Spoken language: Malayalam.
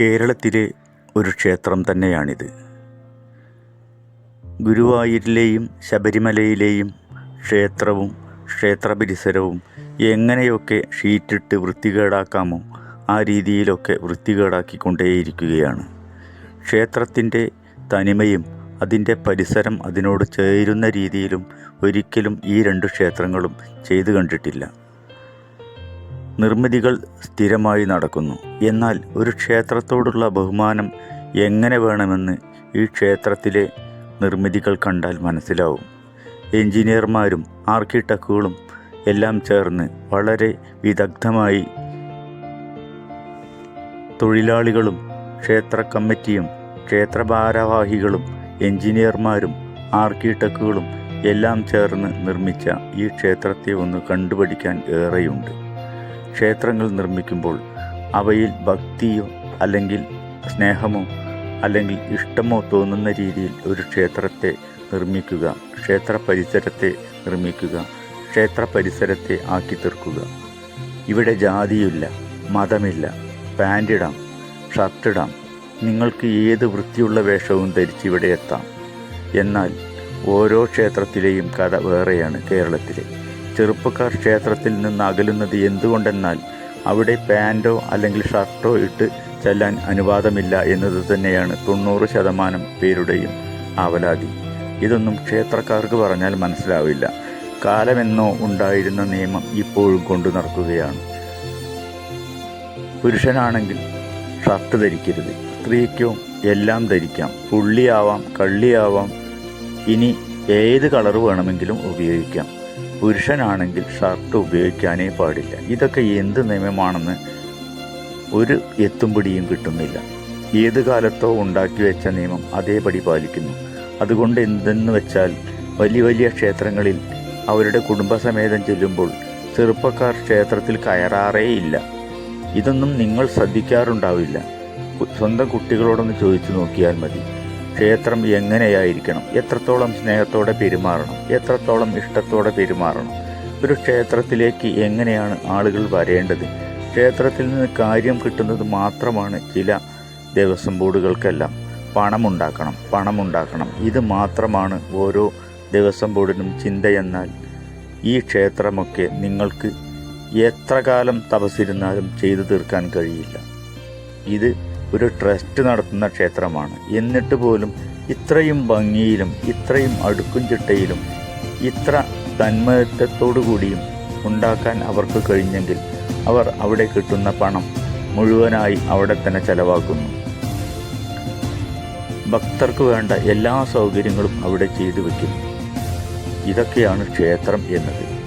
കേരളത്തിലെ ഒരു ക്ഷേത്രം തന്നെയാണിത്. ഗുരുവായൂരിലെയും ശബരിമലയിലെയും ക്ഷേത്രവും ക്ഷേത്ര പരിസരവും എങ്ങനെയൊക്കെ ഷീറ്റിട്ട് വൃത്തികേടാക്കാമോ ആ രീതിയിലൊക്കെ വൃത്തികേടാക്കിക്കൊണ്ടേയിരിക്കുകയാണ്. ക്ഷേത്രത്തിന്റെ തനിമയും അതിന്റെ പരിസരം അതിനോട് ചേരുന്ന രീതിയിലും ഒരിക്കലും ഈ രണ്ട് ക്ഷേത്രങ്ങളും ചെയ്തു കണ്ടിട്ടില്ല. നിർമ്മിതികൾ സ്ഥിരമായി നടക്കുന്നു. എന്നാൽ ഒരു ക്ഷേത്രത്തോടുള്ള ബഹുമാനം എങ്ങനെ വേണമെന്ന് ഈ ക്ഷേത്രത്തിലെ നിർമ്മിതികൾ കണ്ടാൽ മനസ്സിലാവും. എഞ്ചിനീയർമാരും ആർക്കിടെക്റ്റുകളും എല്ലാം ചേർന്ന് വളരെ വിദഗ്ധമായി തൊഴിലാളികളും ക്ഷേത്ര കമ്മിറ്റിയും ക്ഷേത്ര ഭാരവാഹികളും എഞ്ചിനീയർമാരും ആർക്കിടെക്റ്റുകളും എല്ലാം ചേർന്ന് നിർമ്മിച്ച ഈ ക്ഷേത്രത്തെ ഒന്ന് കണ്ടുപഠിക്കാൻ ഏറെയുണ്ട്. ക്ഷേത്രങ്ങൾ നിർമ്മിക്കുമ്പോൾ അവയിൽ ഭക്തിയോ അല്ലെങ്കിൽ സ്നേഹമോ അല്ലെങ്കിൽ ഇഷ്ടമോ തോന്നുന്ന രീതിയിൽ ഒരു ക്ഷേത്രത്തെ നിർമ്മിക്കുക ക്ഷേത്ര പരിസരത്തെ നിർമ്മിക്കുക ക്ഷേത്ര പരിസരത്തെ ആക്കി തീർക്കുക. ഇവിടെ ജാതിയില്ല മതമില്ല പാന്റിടാം ഷർട്ടിടാം നിങ്ങൾക്ക് ഏത് വൃത്തിയുള്ള വേഷവും ധരിച്ച് ഇവിടെ എത്താം. എന്നാൽ ഓരോ ക്ഷേത്രത്തിലെയും കഥ വേറെയാണ് കേരളത്തിലെ. ചെറുപ്പക്കാർ ക്ഷേത്രത്തിൽ നിന്ന് അകലുന്നത് എന്തുകൊണ്ടെന്നാൽ അവിടെ പാന്റോ അല്ലെങ്കിൽ ഷർട്ടോ ഇട്ട് ചെല്ലാൻ അനുവാദമില്ല എന്നത് തന്നെയാണ് തൊണ്ണൂറ് ശതമാനം പേരുടെയും ആവലാതി. ഇതൊന്നും ക്ഷേത്രക്കാർക്ക് പറഞ്ഞാൽ മനസ്സിലാവില്ല. കാലമെന്നോ ഉണ്ടായിരുന്ന നിയമം ഇപ്പോഴും കൊണ്ടു നടക്കുകയാണ്. പുരുഷനാണെങ്കിൽ ഷർട്ട് ധരിക്കരുത്. സ്ത്രീക്കും എല്ലാം ധരിക്കാം. പുള്ളിയാവാം കള്ളിയാവാം. ഇനി ഏത് കളർ വേണമെങ്കിലും ഉപയോഗിക്കാം. പുരുഷനാണെങ്കിൽ ഷർട്ട് ഉപയോഗിക്കാനേ പാടില്ല. ഇതൊക്കെ എന്ത് നിയമമാണെന്ന് ഒരു എത്തുംപിടിയും കിട്ടുന്നില്ല. ഏത് കാലത്തോ ഉണ്ടാക്കി വെച്ച നിയമം അതേപടി പാലിക്കുന്നു. അതുകൊണ്ട് എന്തെന്ന് വെച്ചാൽ വലിയ വലിയ ക്ഷേത്രങ്ങളിൽ അവരുടെ കുടുംബസമേതം ചെല്ലുമ്പോൾ ചെറുപ്പക്കാർ ക്ഷേത്രത്തിൽ കയറാറേയില്ല. ഇതൊന്നും നിങ്ങൾ ശ്രദ്ധിക്കാറുണ്ടാവില്ല. സ്വന്തം കുട്ടികളോടൊന്ന് ചോദിച്ചു നോക്കിയാൽ മതി. ക്ഷേത്രം എങ്ങനെയായിരിക്കണം? എത്രത്തോളം സ്നേഹത്തോടെ പെരുമാറണം? എത്രത്തോളം ഇഷ്ടത്തോടെ പെരുമാറണം? ഒരു ക്ഷേത്രത്തിലേക്ക് എങ്ങനെയാണ് ആളുകൾ വരേണ്ടത്? ക്ഷേത്രത്തിൽ നിന്ന് കാര്യം കിട്ടുന്നത് മാത്രമാണ് ചില ദേവസ്വം ബോർഡുകൾക്കെല്ലാം പണമുണ്ടാക്കണം പണമുണ്ടാക്കണം. ഇത് മാത്രമാണ് ഓരോ ദേവസ്വം ബോർഡിനും ചിന്തയെന്നാൽ ഈ ക്ഷേത്രമൊക്കെ നിങ്ങൾക്ക് എത്ര കാലം തപസ്സിരുന്നാലും ചെയ്തു തീർക്കാൻ കഴിയില്ല. ഇത് ഒരു ട്രസ്റ്റ് നടത്തുന്ന ക്ഷേത്രമാണ്. എന്നിട്ട് പോലും ഇത്രയും ഭംഗിയിലും ഇത്രയും അടുക്കും ചിട്ടയിലും ഇത്ര തന്മയത്വത്തോടു കൂടിയും ഉണ്ടാക്കാൻ അവർക്ക് കഴിഞ്ഞെങ്കിൽ അവർ അവിടെ കിട്ടുന്ന പണം മുഴുവനായി അവിടെ തന്നെ ചെലവാക്കുന്നു. ഭക്തർക്ക് വേണ്ട എല്ലാ സൗകര്യങ്ങളും അവിടെ ചെയ്തു വയ്ക്കുന്നു. ഇതൊക്കെയാണ് ക്ഷേത്രം എന്നത്.